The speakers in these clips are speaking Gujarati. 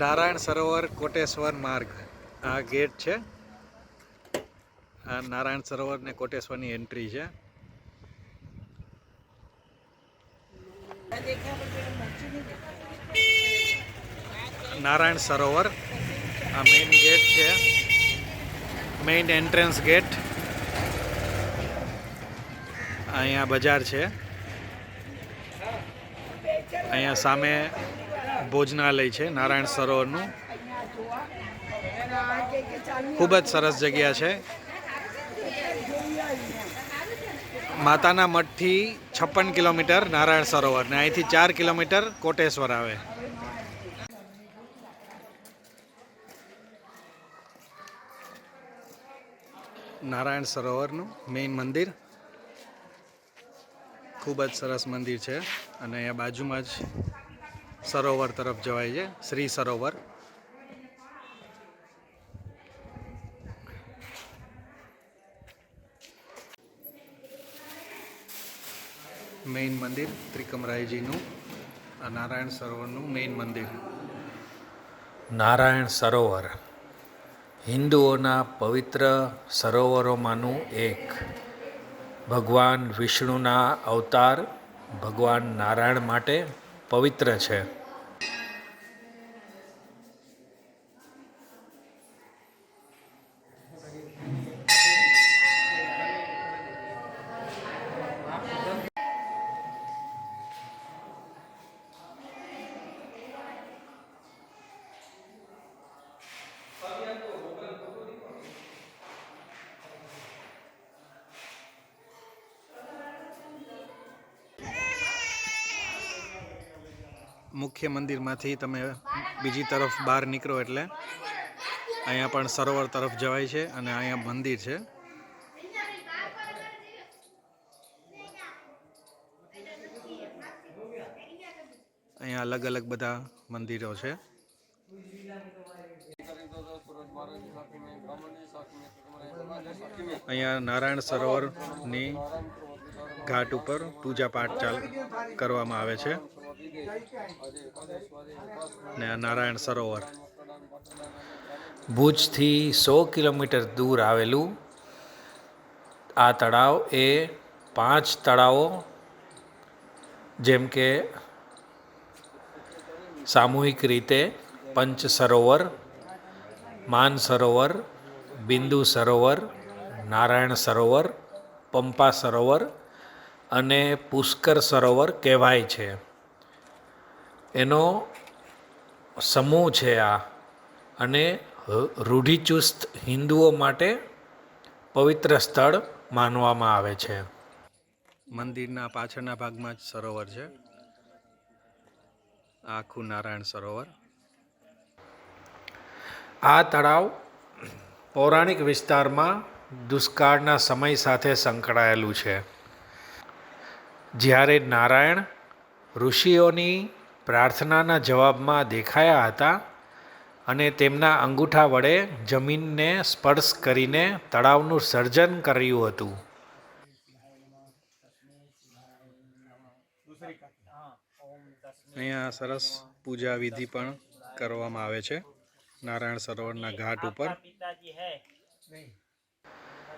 નારાયણ સરોવર કોટેશ્વર માર્ગ. આ ગેટ છે. આ નારાયણ સરોવર ને કોટેશ્વરની એન્ટ્રી છે. નારાયણ સરોવર. આ મેઇન ગેટ છે. મેઇન એન્ટ્રન્સ ગેટ અહીંયા બજાર છે. અહીંયા સામે ભોજનાલય છે, નારાયણ સરોવરનું. ખૂબ જ સરસ જગ્યા છે. માતાના મઠથી છપ્પન કિલોમીટર નારાયણ સરોવર ને અહીંથી ચાર કિલોમીટર કોટેશ્વર આવે. નારાયણ સરોવરનું મેઇન મંદિર. ખૂબ જ સરસ મંદિર છે અને અહીંયા બાજુમાં જ સરોવર તરફ જવાય છે, શ્રી સરોવર. મેઇન મંદિર ત્રિકમરાયજીનું નારાયણ સરોવરનું મેઇન મંદિર. નારાયણ સરોવર. હિન્દુઓના પવિત્ર સરોવરોમાંનું એક. ભગવાન વિષ્ણુના અવતાર ભગવાન નારાયણ માટે પવિત્ર છે. મુખ્ય મંદિરમાંથી તમે બીજી તરફ બહાર નીકળો એટલે અહીંયા પણ સરોવર તરફ જવાય છે અને અહીંયા મંદિર છે. અહીંયા અલગ અલગ બધા મંદિરો છે. અહીંયા નારાયણ સરોવરની ઘાટ ઉપર પૂજા પાઠ ચાલ કરવામાં આવે છે. ને નારાયણ સરોવર. ભુજથી સો કિલોમીટર દૂર આવેલું આ તળાવ એ પાંચ તળાવો જેમ કે સામૂહિક રીતે પંચ સરોવર, માન સરોવર, બિંદુ સરોવર, નારાયણ સરોવર, પંપા સરોવર અને પુષ્કર સરોવર કહેવાય છે. એનો સમૂહ છે આ. અને રૂઢિચુસ્ત હિન્દુઓ માટે પવિત્ર સ્થળ માનવામાં આવે છે. મંદિરના પાછળના ભાગમાં જ સરોવર છે. આખું નારાયણ સરોવર. આ તળાવ પૌરાણિક વિસ્તારમાં દુષ્કાળના સમય સાથે સંકળાયેલું છે. જ્યારે નારાયણ ઋષિઓની પ્રાર્થનાના જવાબમાં દેખાયા હતા અને તેમના અંગૂઠા વડે જમીનને સ્પર્શ કરીને તળાવનું સર્જન કર્યું હતું. અહીંયા સરસ પૂજા વિધિ પણ કરવામાં આવે છે. નારાયણ સરોવરના ઘાટ ઉપર.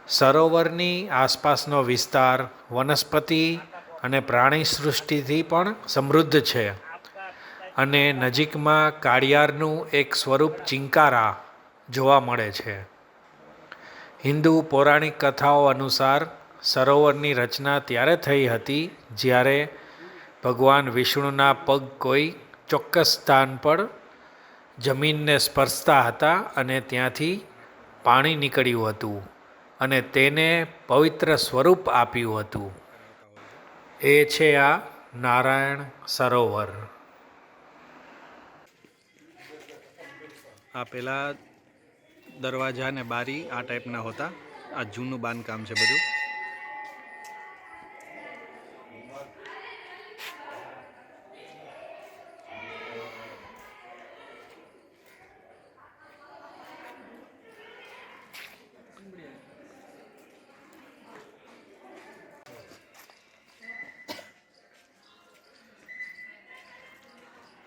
સરોવરની આસપાસનો વિસ્તાર વનસ્પતિ અને પ્રાણી સૃષ્ટિથી પણ સમૃદ્ધ છે. અને નજીકમાં કાળિયારનું એક સ્વરૂપ ચિંકારા જોવા મળે છે. હિન્દુ પૌરાણિક કથાઓ અનુસાર સરોવરની રચના ત્યારે થઈ હતી જ્યારે ભગવાન વિષ્ણુના પગ કોઈ ચોક્કસ સ્થાન પર જમીનને સ્પર્શતા હતા અને ત્યાંથી પાણી નીકળ્યું હતું અને તેને પવિત્ર સ્વરૂપ આપ્યું હતું. એ છે આ નારાયણ સરોવર. આ પહેલાં દરવાજા ને બારી આ ટાઈપના હોતા. આ જૂનું બાંધકામ છે બધું.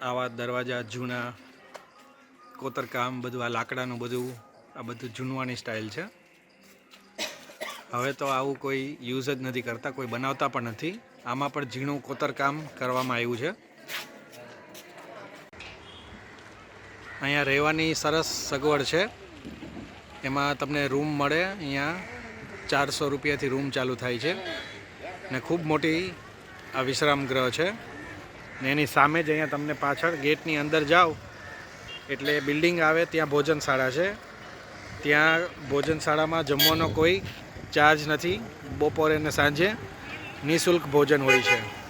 આવા દરવાજા જૂના કોતરકામ બધું, આ લાકડાનું બધું, આ બધું જૂનવાની સ્ટાઇલ છે. હવે તો આવું કોઈ યુઝ જ નથી કરતા, કોઈ બનાવતા પણ નથી. આમાં પણ ઝીણું કોતરકામ કરવામાં આવ્યું છે. અહીંયા રહેવાની સરસ સગવડ છે. એમાં તમને રૂમ મળે, અહીંયા ચારસો રૂપિયાથી રૂમ ચાલુ થાય છે. ને ખૂબ મોટી આ વિશ્રામ ગ્રહ છે. ને એની સામે જ અહીંયા તમને પાછળ ગેટની અંદર જાઓ. એટલે બિલ્ડિંગ આવે ત્યાં ભોજનશાળા છે. ત્યાં ભોજનશાળામાં જમવાનો કોઈ ચાર્જ નથી. બપોરે અને સાંજે નિઃશુલ્ક ભોજન હોય છે.